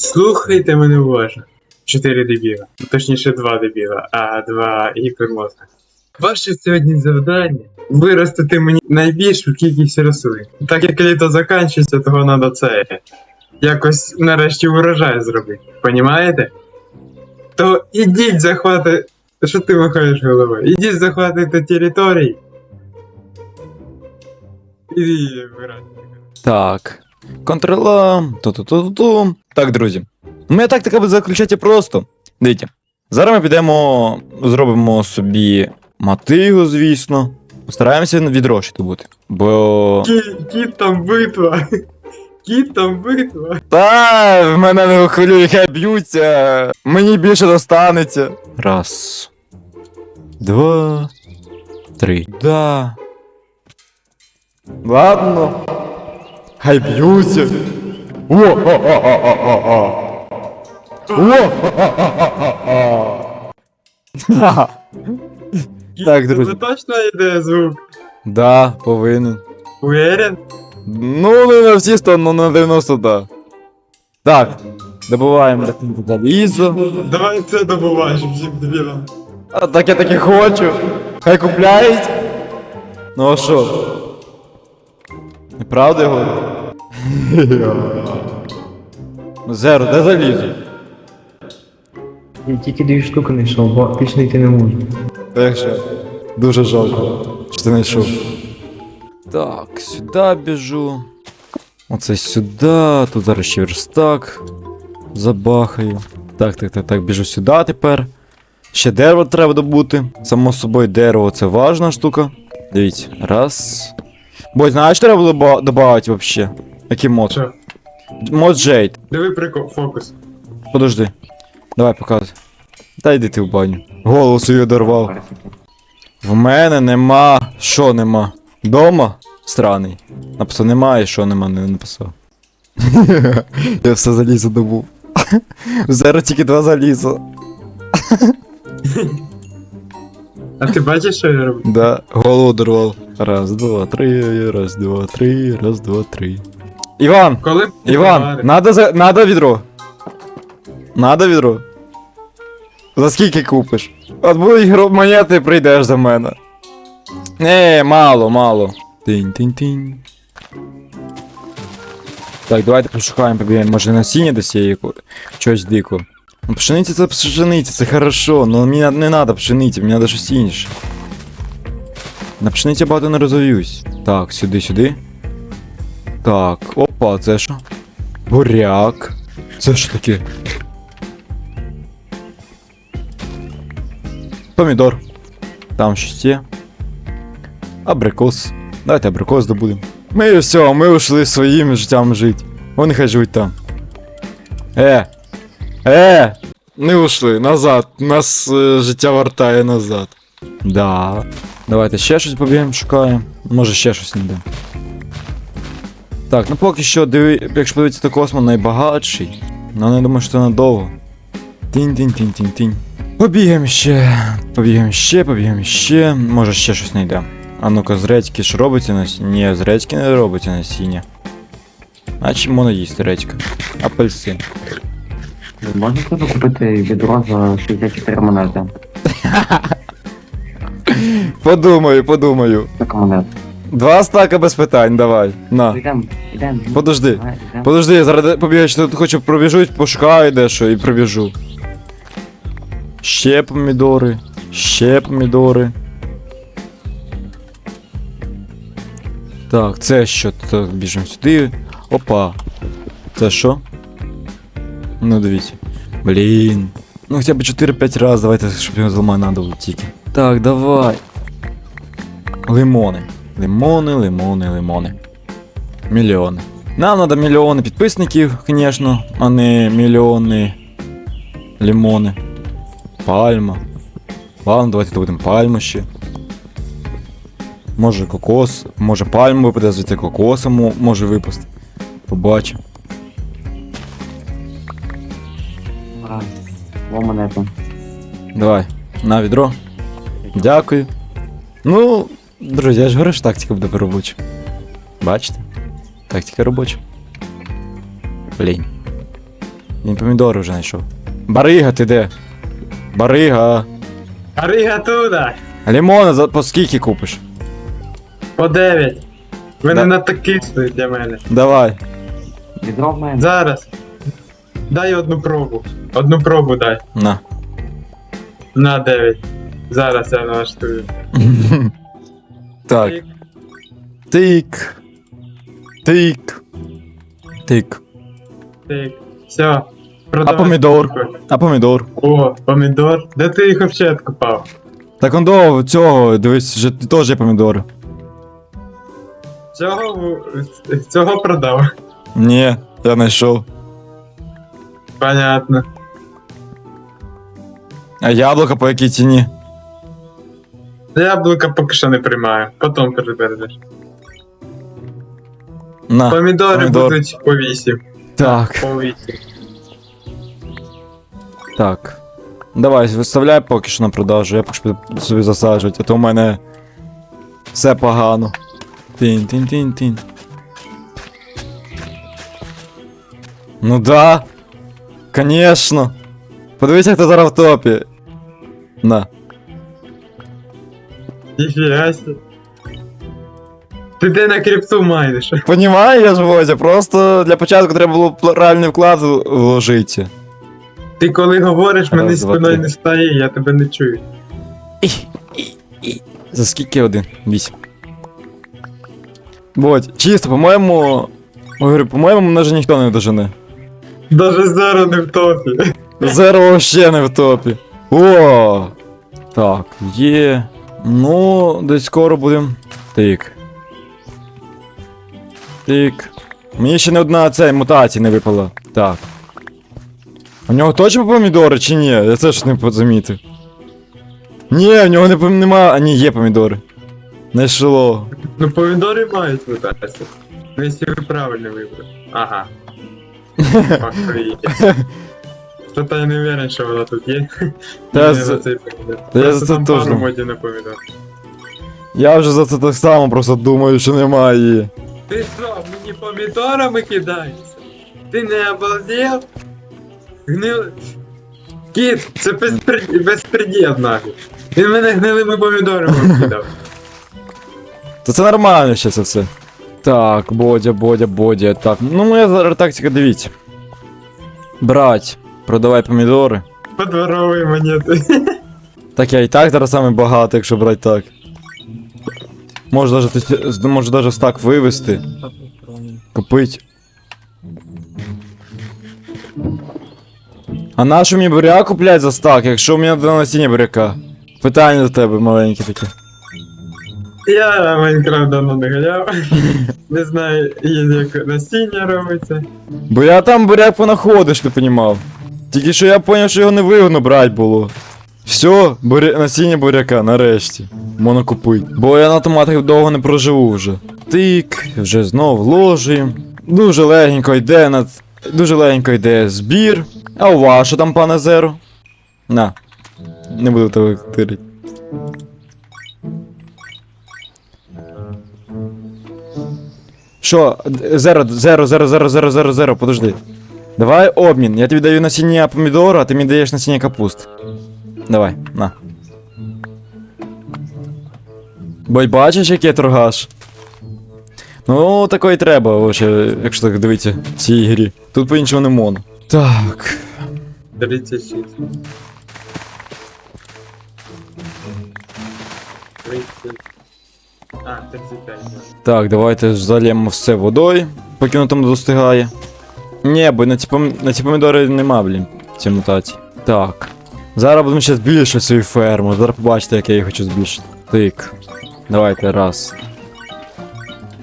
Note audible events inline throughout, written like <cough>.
Слухайте мене уважно. Чотири дебіла. Точніше, два дебіла, а два гіпермозга. Ваше сьогодні завдання виростити мені найбільшу кількість рослин. Так як літо закінчується, того треба це якось нарешті урожай зробити. Понімаєте? То ідіть захвати. Що ти махаєш головою? Ідіть захватити території. І вирати. Так. Контрола. Ту-ту-ту-ту. Так, друзі. Моя тактика буде заключати просто. Дивіться. Зараз ми підемо, зробимо собі мотигу, звісно. Постараємося відрошити бути. Бо. Кіт, кіт там битва. <laughs> Кіт там битва. Та, в мене не хвилює, хай б'ються. Мені більше достанеться. Раз. Два. Три. Да. Ладно. Хай б'ються. О, о, о, о, о, о, Так, друзі. Це точно йде звук. Да, повинен. Уверен? Ну, не на всі сто, ну на 90, да. Так, добуваємо залізо. Давай це добуваєш всім дебілам. А так я таки хочу. Хай купляють. Ну а що? Неправда його? Зеро, де залізо? Я тільки дві штуки знайшов, бо більше йти не можу. Як що? Дуже жалко, що ти знайшов. Так, сюди біжу. Оце сюди, тут зараз ще верстак. Забахаю. Так, так, так, так, біжу сюди тепер. Ще дерево треба добути. Само собою дерево це важна штука. Дивіться, раз. Бой, що треба було додати вообще? Який мод? Що? Мод Jade. Диви прикол, фокус. Подожди. Давай показуй. Та йди ти в баню. Голову собі одорвав. В мене нема. Що нема? Дома? Странний. Написав немає, що нема, не написав. <laughs> Я все залізо добув. <laughs> Зараз тільки два заліза. <laughs> А ти бачиш, що я роблю? Да, голову одорвав. Раз, два, три, раз, два, три, раз, два, три. Іван! Коли б ти Іван, говорив? надо, за... надо відро. Надо відро. За скільки купиш? От будуть гро- монети, прийдеш за мене. Не, мало, мало. Тинь-тинь-тинь. Так, давайте пошукаємо, побігаємо. Може насіння десь є яку... чогось дикого. Пшениця це пшениця, це хорошо, але мені не треба пшениці, мені треба щось інше. На пшениці багато не розов'юсь. Так, сюди, сюди. Так, опа, це що? Буряк. Це що таке? Помідор. Там щось є. Абрикос. Давайте абрикос добудемо. Ми все, ми ушли своїм життям жити. Вони хай живуть там. Е! Е! Не ушли, назад. Нас е, життя вертає назад. Да. Давайте ще щось побігаємо, шукаємо. Може ще щось знайдемо. Так, ну поки що, диви, якщо подивитися, то космо найбагатший. Ну не думаю, що це надовго. Тінь-тінь-тінь-тінь-тінь. Побігаємо ще. Побігаємо ще, побігаємо ще. Може ще щось знайдемо. А ну-ка, з редьки ж робиться насіння? Ні, з редьки не робиться насіння. Значить можна їсти редька. Апельсин. Можна тебе купити відро за 64 монети? <laughs> Подумаю, подумаю. Так монет. Два стака без питань, давай. На. Ідем, ідем. Подожди. Давай, ідем. Подожди, я зараз побігаю, що тут хочу пробіжусь, пошукаю дещо і пробіжу. Ще помідори. Ще помідори. Так, це що? Так, біжимо сюди. Опа. Це що? Ну дивіться. Блін. Ну хоча б 4-5 разів, давайте, щоб його зламати надо тільки. Так, давай. Лимони. Лимони, лимони, лимони. Мільйони. Нам надо мільйони підписників, звісно, а не мільйони лимони. Пальма. Ладно, давайте будемо пальму ще. Може кокос, може пальму випаде, звідти кокоса мо- може випасти. Побачимо. Во монету. Давай, на відро. Дякую. Ну, друзі, я ж говорю, що тактика буде робоча. Бачите? Тактика робоча. Блін. Він помідори вже знайшов. Барига, ти де? Барига. Аригатуда! Лімона за по скільки купиш? По 9. Ви Да. не на такі стоїть для мене. Давай. Відро в мене. Зараз. Дай одну пробу. Одну пробу дай. На. На 9. Зараз я налаштую. Так. Тик. Тик. Тик. Тик. Все. А помідор? А помідор? О, помідор. Де ти їх взагалі відкопав? Так он до цього, дивись, вже теж є помідори. Цього, цього продав. Ні, я знайшов. Понятно. А яблука по якій ціні? Яблука поки що не приймаю. Потім перебереш. На. Помідори помідор. будуть по 8. Так, По 8. так. Давай, виставляй поки що на продажу, я поки що буду собі засаджувати, а то в мене все погано. Тин, тин, тин, тин. Ну да. Конечно. Подивися, хто зараз в топі. На. Ніфіга сі. Ти де на крипту майниш? Понімаєш, Возя, просто для початку треба було правильний вклад вложити. Ти коли говориш, мені Раз, два, спиною три. не стає, я тебе не чую. За скільки один? Вісім. Вот, чисто, по-моєму. Говорю, по-моєму, мене вже ніхто не дожене. Даже зараз не в топі. Зеро вообще не в топі. О! Так, є. Ну, десь скоро будем. Тик. Тик. Мені ще не одна ця мутація не випала. Так. У нього точно помідори чи ні? Я це ж не замітив. Ні, у нього не пом- нема. А ні, є помідори. Знайшло. Ну помідори мають мутацію. Ну, якщо ви правильно вибрали. Ага. <laughs> Що-то я не уверен, що вона тут є. Та Не за. Я за це там теж пару на помідор. Я вже за це так само просто думаю, що немає її. Ти що, мені помідорами кидаєшся? Ти не обалдел? Гнил... Кіт, це безпред... безпреділ нахуй. Він мене гнилими помідорами <laughs> кидав. Та це нормально ще це все. Так, Бодя, Бодя, Бодя. Так, ну моя зараз тактика, дивіться. Брать, продавай помідори. Подворові монети. <laughs> Так я і так зараз саме багато, якщо брати так. Може даже, ти- може даже стак вивести. Купить. А нашу мені буряк куплять за стак, якщо у мене до насіння буряка? Питання до тебе маленьке таке. Я Майнкрафт давно не ганяв. <laughs> Не знаю, як насіння робиться. Бо я там буряк понаходиш, ти понімав. Тільки що я поняв, що його не вигодно брати було. Все, буря... насіння буряка, нарешті. Можна купити. Бо я на томатах довго не проживу вже. Тик, вже знов ложуємо. Дуже легенько йде над. Дуже легенько йде збір. А у вас що там, пане Зеро? На. Не буду тебе тирити. Що, зеро, зеро, зеро, зеро, зеро, зеро, зеро, подожди. Давай обмін. Я тобі даю насіння помідора, а ти мені даєш насіння капуст. Давай, на. Бо бачиш, який торгаш. Ну, такої треба, вообще, якщо так дивитися в цій грі. Тут по-іншому не можна. Так. 36. 30. А, 35. Так, давайте залємо все водою, поки воно там достигає. Ні, бо на ці, пом... на ці помідори нема, блін, ці мутації. Так. Зараз будемо ще збільшити свою ферму. Зараз побачите, як я її хочу збільшити. Тик. Давайте, раз.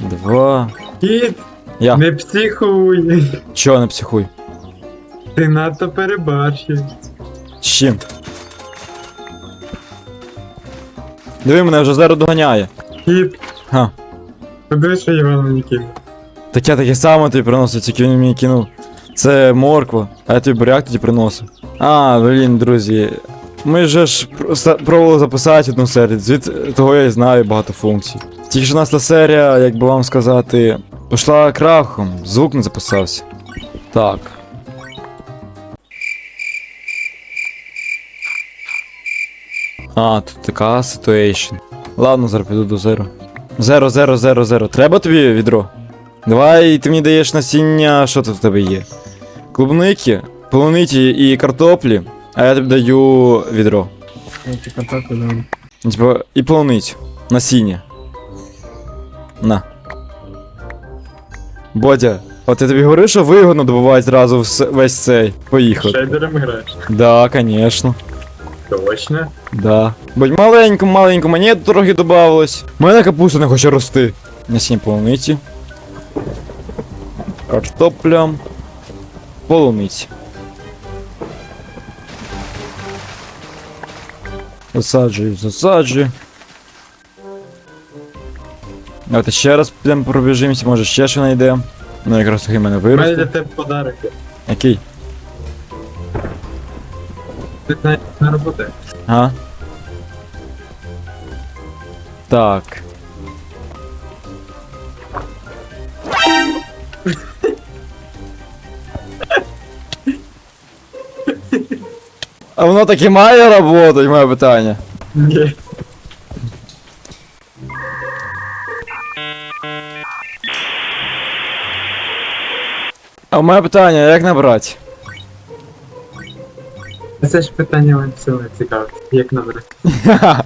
Два. Кіт, Я. не психуй. Чого не психуй? Ти надто перебарщив. З чим? Диви, мене вже зараз доганяє. Кіт, Ха. подивись, що Іван мені кинув. Так я таке саме тобі приносить, тільки він мені кинув. Це морква, а я тобі буряк тоді приносив. А, блін, друзі. Ми же ж пробували записати одну серію, звід того я і знаю багато функцій. Тільки ж у нас та серія, як би вам сказати, пішла крахом, звук не записався. Так. А, тут така ситуація. Ладно, зараз піду до зеро. Зеро, зеро, зеро, зеро. Треба тобі відро? Давай ти мені даєш насіння, що тут в тебе є? Клубники, полуниці і картоплі, а я тобі даю відро. Я ці контакти дам. Типа, і полуницю. Насіння. На. Бодя, от я тобі говорив, що вигодно добувати зразу весь цей. Поїхав. Шейдером граєш. Да, конечно. Точно. Да. Будь маленько, маленько, монет трохи добавилось. У мене капуста не хоче рости. Насіння полуниці. Картопля. Полуниці. Засаджую, засаджую. Давайте ще раз підемо пробіжимося, може ще що знайде. Ну якраз таки в мене У мене для виросте. тебе подарок. Який? Ти на, на роботи. А? Так. А воно так і має работать, моє питання. Ні. А мене питання, як набрати? Це ж питання вам всього цікаве. Як набрати? <laughs>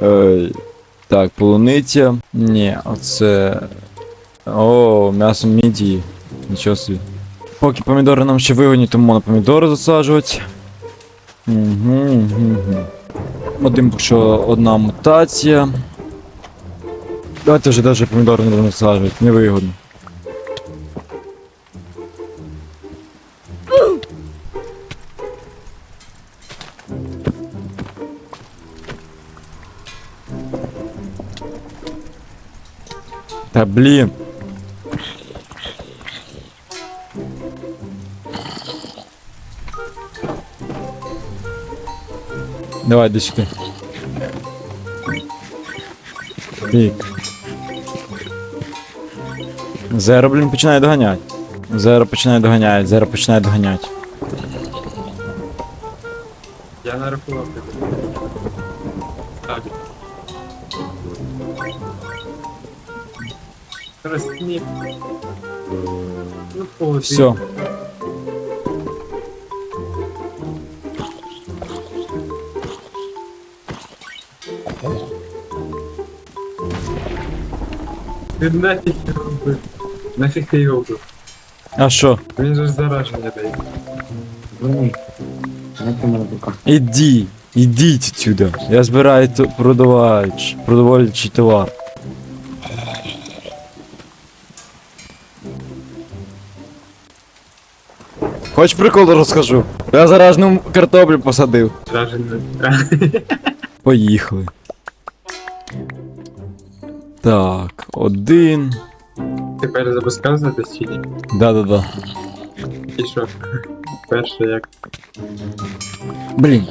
Ой. Так, полуниця. Ні, оце. О, м'ясо мідії. Нічого собі. Поки помідори нам ще вигодні, тому можна помідори засаджувати. Угу, угу. Один що одна мутація. Давайте вже навіть помідори не будемо засаджувати, невигодно. Та блін. Давай, сюди. Тік. Зеро, блін, починає доганяти. Зеро починає доганяти, зеро починає доганяти. Я нарахував тебе. Так. Ну. Все. Ти нафіг його вбив. Нафіг ти його вбив. А що? Він же ж зараження дає. Блин. Як ти мене рука? Іди, ідіть сюди. Я збираю ту- продавач, продовольчий товар. Хоч прикол розкажу. Я заражну картоплю посадив. Не. <laughs> Поїхали. Так, один. Тепер запускався чи ні? Да-да-да. І що? Перше як. Блін.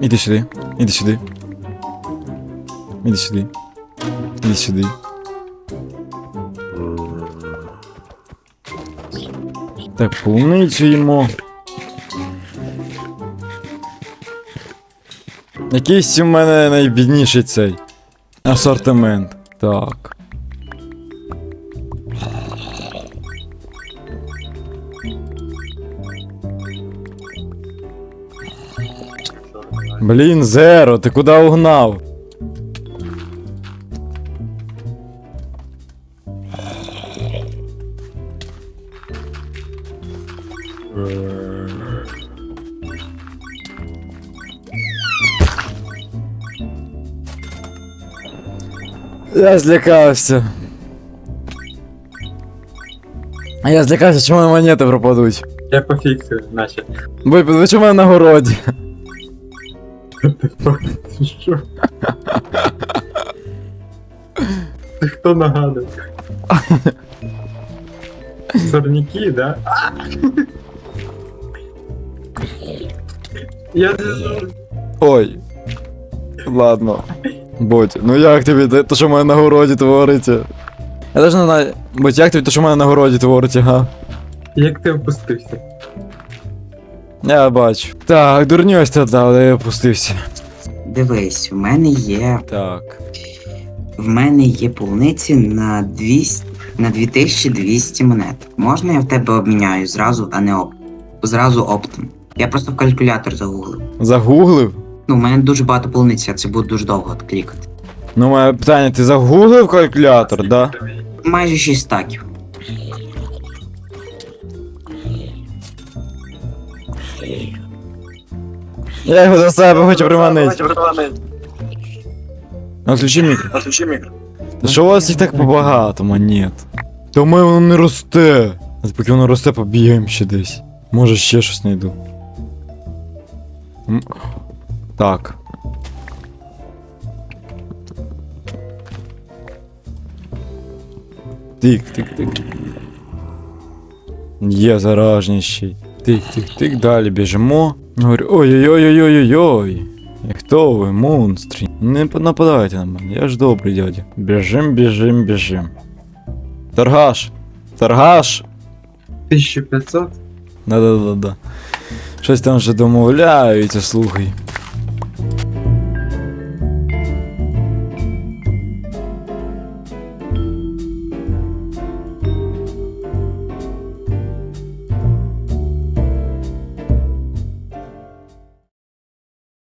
Іди сюди. Іди сюди. Іди сюди. Іди сюди. Так, полуницю їмо. Якийсь у мене найбідніший цей асортимент. Так. Блін, Зеро, ти куди угнав? Я злякався. А я злякався, чому монети пропадуть. Я пофіксив, наче. Бой, ви чому я на городі? Ти що? Ти хто нагадує? Сорняки, да? Я. Ой. Ладно. Будь, ну як тобі те, то, що в мене на городі твориться? Я теж не знаю, будь, як тобі то, що в мене на городі твориться, га? Як ти опустився? Я бачу. Так, дурньось та але я опустився. Дивись, в мене є. Так. В мене є полуниці на 200, на 2200 монет. Можна я в тебе обміняю зразу, а не оп. Зразу оптом. Я просто в калькулятор загуглив. Загуглив? Ну, у мене дуже багато полуниць, а це буде дуже довго клікати. Ну, моє питання, ти загуглив калькулятор, да? Майже 6 стаків. Я його до себе хочу приманити. Отключи мікро. Та що у вас їх так побагато, монет? Та у мене воно не росте. А поки воно росте, побігаємо ще десь. Може ще щось знайду. М, Так. Тик, тик, тик. Є заражніший. Тик, тик, тик, далі біжимо. Говорю, ой-ой-ой-ой-ой-ой. Хто ви, монстри? Не нападайте на мене, я ж добрий дядя. Біжим, біжим, біжим. Торгаш! Торгаш! 1500? Да-да-да-да. Щось там вже домовляються, слухай.